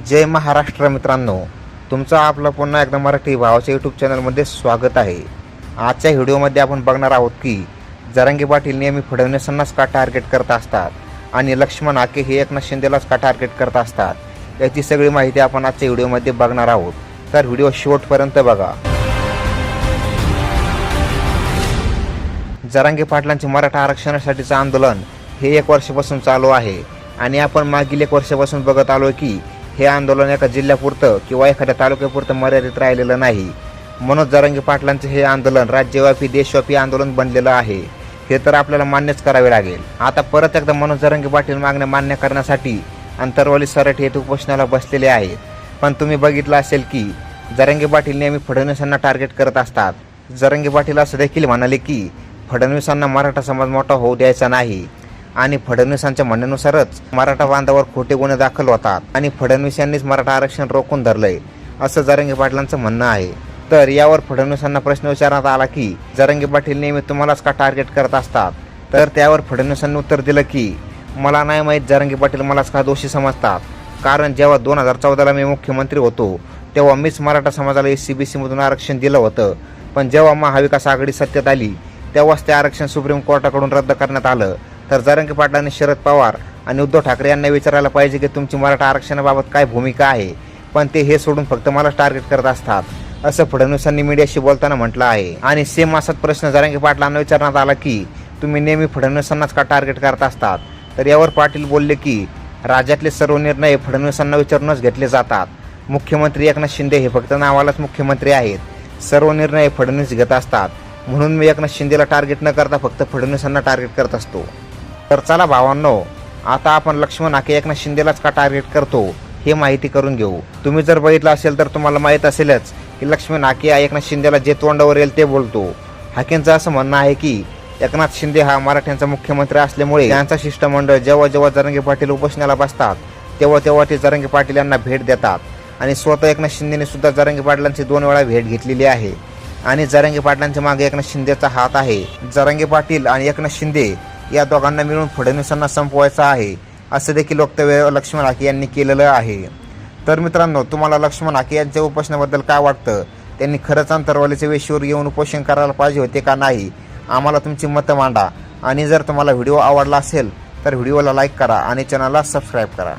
जय महाराष्ट्र मित्रांनो तुमचं आपलं पुन्हा एकदा मराठी भावाच्या यूट्यूब चॅनलमध्ये स्वागत आहे. आजच्या व्हिडिओमध्ये आपण बघणार आहोत की जरांगी पाटील नेहमी फडणवीसांनाच का टार्गेट करत असतात आणि लक्ष्मण आके हे एकनाथ शिंदेलाच का टार्गेट करत असतात? याची सगळी माहिती आपण आजच्या व्हिडिओमध्ये बघणार आहोत. तर व्हिडिओ शेवटपर्यंत बघा. जरांगे पाटलांचे मराठा आरक्षणासाठीचं आंदोलन हे एक वर्षापासून चालू आहे आणि आपण मागील एक वर्षापासून बघत आलो की हे आंदोलन एका जिल्ह्यापुरतं किंवा एखाद्या तालुक्यापुरतं मर्यादित राहिलेलं नाही. मनोज जरांगे पाटलांचे हे आंदोलन राज्यव्यापी देशव्यापी आंदोलन बनलेलं आहे. हे तर आपल्याला मान्यच करावे लागेल. आता परत एकदा मनोज जरांगे पाटील मागण्या मान्य करण्यासाठी अंतरवाली सराठी येथे उपोषणाला बसलेले आहेत. पण तुम्ही बघितलं असेल की जरंगे पाटील नेहमी फडणवीसांना टार्गेट करत असतात. जरंगे पाटील असं देखील म्हणाले की फडणवीसांना मराठा समाज मोठा होऊ द्यायचा नाही. आणि फडणवीसांच्या म्हणण्यानुसारच मराठा बांधावर खोटे गुन्हे दाखल होतात आणि फडणवीस यांनीच मराठा आरक्षण रोखून धरलंय असं जरंगे पाटलांचं म्हणणं आहे. तर यावर फडणवीसांना प्रश्न विचारण्यात आला की जरंगे पाटील नेहमी तुम्हालाच का टार्गेट करत असतात? तर त्यावर फडणवीसांनी उत्तर दिलं की मला नाही माहीत जरंगे पाटील मलाच का दोषी समजतात. कारण जेव्हा दोन हजार चौदाला मी मुख्यमंत्री होतो तेव्हा मीच मराठा समाजाला एस सी बी सीमधून आरक्षण दिलं होतं. पण जेव्हा महाविकास आघाडी सत्तेत आली तेव्हाच ते आरक्षण सुप्रीम कोर्टाकडून रद्द करण्यात आलं. तर जरंगे पाटलांनी शरद पवार आणि उद्धव ठाकरे यांना विचारायला पाहिजे की तुमची मराठा आरक्षणाबाबत काय भूमिका आहे? पण ते हे सोडून फक्त मला टार्गेट करत असतात असं फडणवीसांनी मीडियाशी बोलताना म्हटलं आहे. आणि सेम असाच प्रश्न जरांगे पाटलांना विचारण्यात आला की तुम्ही नेहमी फडणवीसांनाच का टार्गेट करत असतात? तर यावर पाटील बोलले की राज्यातले सर्व निर्णय फडणवीसांना विचारूनच घेतले जातात. मुख्यमंत्री एकनाथ शिंदे हे फक्त नावालाच मुख्यमंत्री आहेत. सर्व निर्णय फडणवीस घेत असतात. म्हणून मी एकनाथ शिंदेला टार्गेट न करता फक्त फडणवीसांना टार्गेट करत असतो. तर चला भावांनो आता आपण लक्ष्मण हाके एकनाथ शिंदेलाच का टार्गेट करतो हे माहिती करून घेऊ. तुम्ही जर बघितलं असेल तर तुम्हाला माहीत असेलच की लक्ष्मण हाके हा एकनाथ शिंदेला जे तोंडावर येईल ते बोलतो. हाकेंचं असं म्हणणं आहे की एकनाथ शिंदे हा मराठ्यांचा मुख्यमंत्री असल्यामुळे त्यांचा शिष्टमंडळ जेव्हा जेव्हा जरंगे पाटील उपोषणाला बसतात तेव्हा तेव्हा ते जरंगे पाटील यांना भेट देतात. आणि स्वतः एकनाथ शिंदेने सुद्धा जरंगे पाटलांची दोन वेळा भेट घेतलेली आहे. आणि जरंगे पाटलांच्या मागे एकनाथ शिंदेचा हात आहे. जरंगे पाटील आणि एकनाथ शिंदे या दोघांना मिळून फडणवीसांना संपवायचं आहे असं देखील वक्तव्य लक्ष्मण हाके यांनी केलेलं आहे. तर मित्रांनो तुम्हाला लक्ष्मण हाके यांच्या उपोषणाबद्दल काय वाटतं? त्यांनी खरंच अंतरवालीच्या वेशीवर येऊन उपोषण करायला पाहिजे होते का नाही? आम्हाला तुमची मतं मांडा. आणि जर तुम्हाला व्हिडिओ आवडला असेल तर व्हिडिओला लाईक करा आणि चॅनलला सबस्क्राईब करा.